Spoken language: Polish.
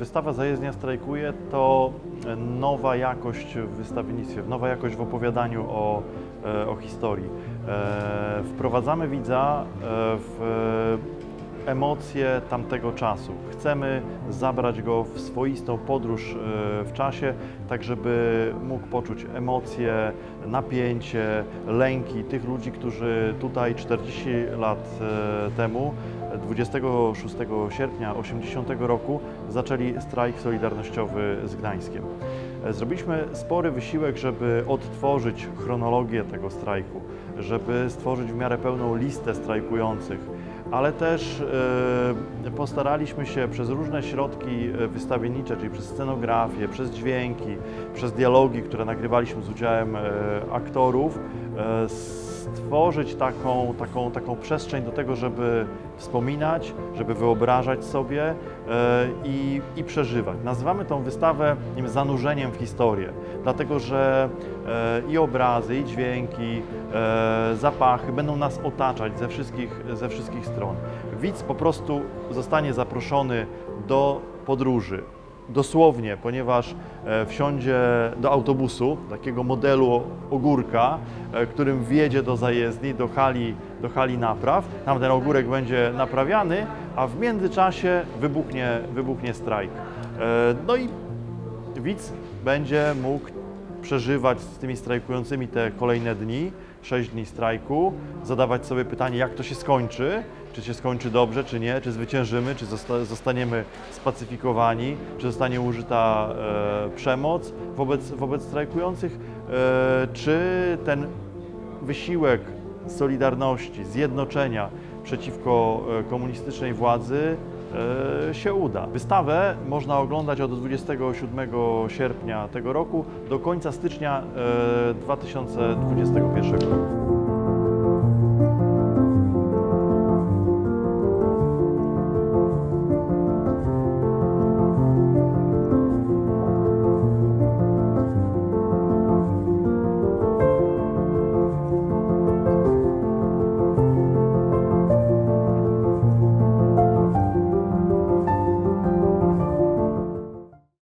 wystawa Zajezdnia strajkuje to nowa jakość w wystawiennictwie, nowa jakość w opowiadaniu o, e, o historii. E, Wprowadzamy widza e, w emocje tamtego czasu. Chcemy zabrać go w swoistą podróż w czasie, tak żeby mógł poczuć emocje, napięcie, lęki tych ludzi, którzy tutaj 40 lat temu, 26 sierpnia 80 roku, zaczęli strajk solidarnościowy z Gdańskiem. E, Zrobiliśmy spory wysiłek, żeby odtworzyć chronologię tego strajku, żeby stworzyć w miarę pełną listę strajkujących, ale też e, postaraliśmy się przez różne środki e, wystawiennicze, czyli przez scenografię, przez dźwięki, przez dialogi, które nagrywaliśmy z udziałem aktorów, stworzyć taką, taką, taką przestrzeń do tego, żeby wspominać, żeby wyobrażać sobie e, i, i przeżywać. Nazywamy tą wystawę takim zanurzeniem w historię, dlatego że e, i obrazy, i dźwięki, e, zapachy będą nas otaczać ze wszystkich, ze wszystkich stron. Widz po prostu zostanie zaproszony do podróży. Dosłownie, ponieważ e, wsiądzie do autobusu, takiego modelu ogórka, e, którym wjedzie do zajezdni, do hali, do hali napraw. Tam ten ogórek będzie naprawiany, a w międzyczasie wybuchnie, wybuchnie strajk. E, No i widz będzie mógł przeżywać z tymi strajkującymi te kolejne dni, 6 dni strajku, zadawać sobie pytanie, jak to się skończy, czy się skończy dobrze, czy nie, czy zwyciężymy, czy zosta- zostaniemy spacyfikowani, czy zostanie użyta e, przemoc wobec, wobec strajkujących, e, czy ten wysiłek solidarności, zjednoczenia przeciwko e, komunistycznej władzy się uda. Wystawę można oglądać od 27 sierpnia tego roku do końca stycznia e, 2021 roku.